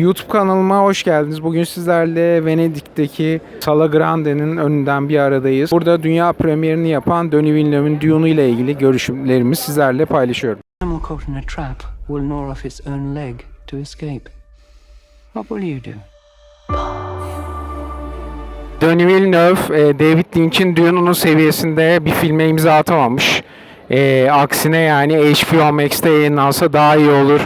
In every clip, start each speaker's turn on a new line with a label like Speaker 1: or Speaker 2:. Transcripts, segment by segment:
Speaker 1: YouTube kanalıma hoş geldiniz. Bugün sizlerle Venedik'teki Sala Grande'nin önünden bir aradayız. Burada dünya premierini yapan Denis Villeneuve'in Dune ile ilgili görüşlerimi sizlerle paylaşıyorum.
Speaker 2: Animal caught in a trap will gnaw off its own leg to escape. What will you do?
Speaker 1: Denis Villeneuve, e, David Lynch'in Dune'unun seviyesinde bir filme imza atamamış. E, aksine yani HBO Max'te yayınlansa daha iyi olur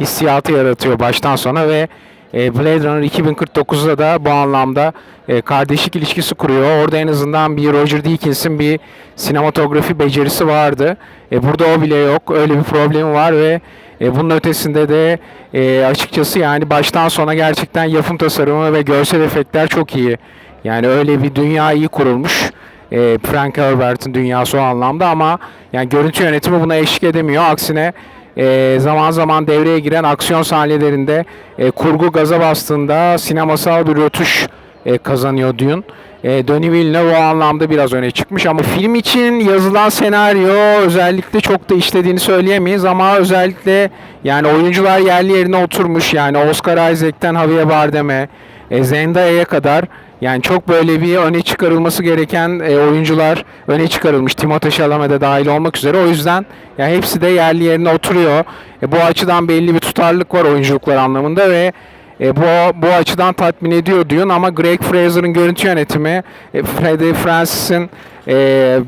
Speaker 1: hissiyatı yaratıyor baştan sona ve e, Blade Runner 2049'da da bu anlamda e, kardeşlik ilişkisi kuruyor. Orada en azından bir Roger Deakins'in bir sinematografi becerisi vardı. E, burada o bile yok. Öyle bir problemi var ve e, bunun ötesinde de e, açıkçası yani baştan sona gerçekten yapım tasarımı ve görsel efektler çok iyi. Yani öyle bir dünya iyi kurulmuş. E, Frank Herbert'in dünyası o anlamda ama yani görüntü yönetimi buna eşlik edemiyor. Aksine e, zaman zaman devreye giren aksiyon sahnelerinde e, kurgu gaza bastığında sinemasal bir rötuş e, kazanıyor Dune. E, Denis Villeneuve o anlamda biraz öne çıkmış ama film için yazılan senaryo özellikle çok da işlediğini söyleyemeyiz ama özellikle yani oyuncular yerli yerine oturmuş yani Oscar Isaac'ten Javier Bardem'e e, Zendaya'ya kadar yani çok böyle bir öne çıkarılması gereken e, oyuncular öne çıkarılmış. Timothée Chalamet de dahil olmak üzere. O yüzden ya hepsi de yerli yerine oturuyor. E, bu açıdan belli bir tutarlılık var oyunculuklar anlamında ve e, bu bu açıdan tatmin ediyor diyorsun ama Greg Fraser'ın görüntü yönetimi, e, Freddie Francis'in e,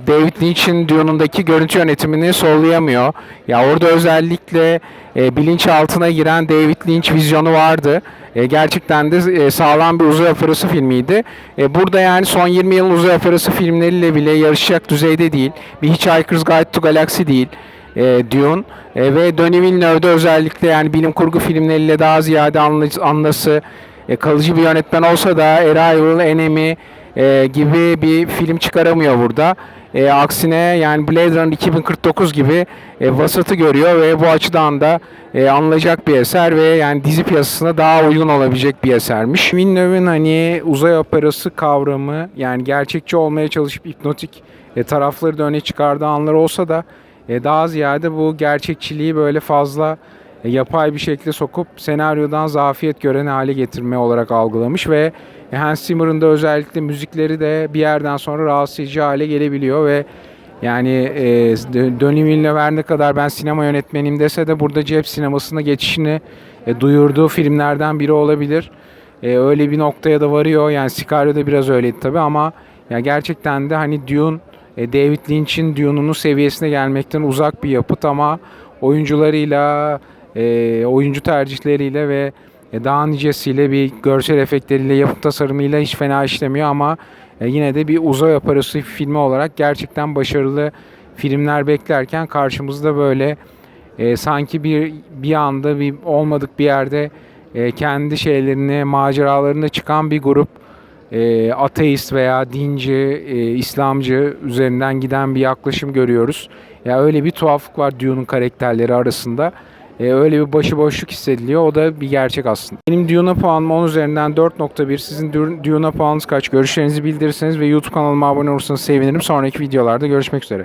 Speaker 1: David Lynch'in Dune'undaki görüntü yönetimini sollayamıyor. Ya orada özellikle e, bilinçaltına giren David Lynch vizyonu vardı. E, gerçekten de e, sağlam bir uzay operası filmiydi. E, burada yani son 20 yılın uzay operası filmleriyle bile yarışacak düzeyde değil. Bir Hitchhiker's Guide to Galaxy değil e, Dune E, ve Denis Villeneuve'de özellikle yani bilim kurgu filmleriyle daha ziyade anla- anlası e, kalıcı bir yönetmen olsa da Arrival, Enemy e, gibi bir film çıkaramıyor burada. E, aksine yani Blade Runner 2049 gibi e, vasatı görüyor ve bu açıdan da e, anılacak bir eser ve yani dizi piyasasına daha uygun olabilecek bir esermiş. Villeneuve'in hani uzay operası kavramı yani gerçekçi olmaya çalışıp hipnotik e, tarafları da öne çıkardığı anlar olsa da daha ziyade bu gerçekçiliği böyle fazla e, yapay bir şekilde sokup senaryodan zafiyet gören hale getirme olarak algılamış ve e, Hans Zimmer'ın da özellikle müzikleri de bir yerden sonra rahatsız edici hale gelebiliyor ve yani e, Denis Villeneuve ne kadar ben sinema yönetmeniyim dese de burada cep sinemasına geçişini e, duyurduğu filmlerden biri olabilir. E, öyle bir noktaya da varıyor. Yani Sicario da biraz öyleydi tabii ama ya gerçekten de hani Dune e, David Lynch'in Dune'unun seviyesine gelmekten uzak bir yapıt ama oyuncularıyla, e, oyuncu tercihleriyle ve e, daha nicesiyle bir görsel efektleriyle, yapım tasarımıyla hiç fena işlemiyor ama e, yine de bir uzay operası filmi olarak gerçekten başarılı filmler beklerken karşımızda böyle e, sanki bir bir anda bir olmadık bir yerde e, kendi şeylerini, maceralarını çıkan bir grup e, ateist veya dinci, e, İslamcı üzerinden giden bir yaklaşım görüyoruz. Ya öyle bir tuhaflık var Dune'un karakterleri arasında. E, öyle bir başıboşluk hissediliyor. O da bir gerçek aslında. Benim Dune'a puanım 10 üzerinden 4.1. Sizin Dune- Dune'a puanınız kaç? Görüşlerinizi bildirirseniz ve YouTube kanalıma abone olursanız sevinirim. Sonraki videolarda görüşmek üzere.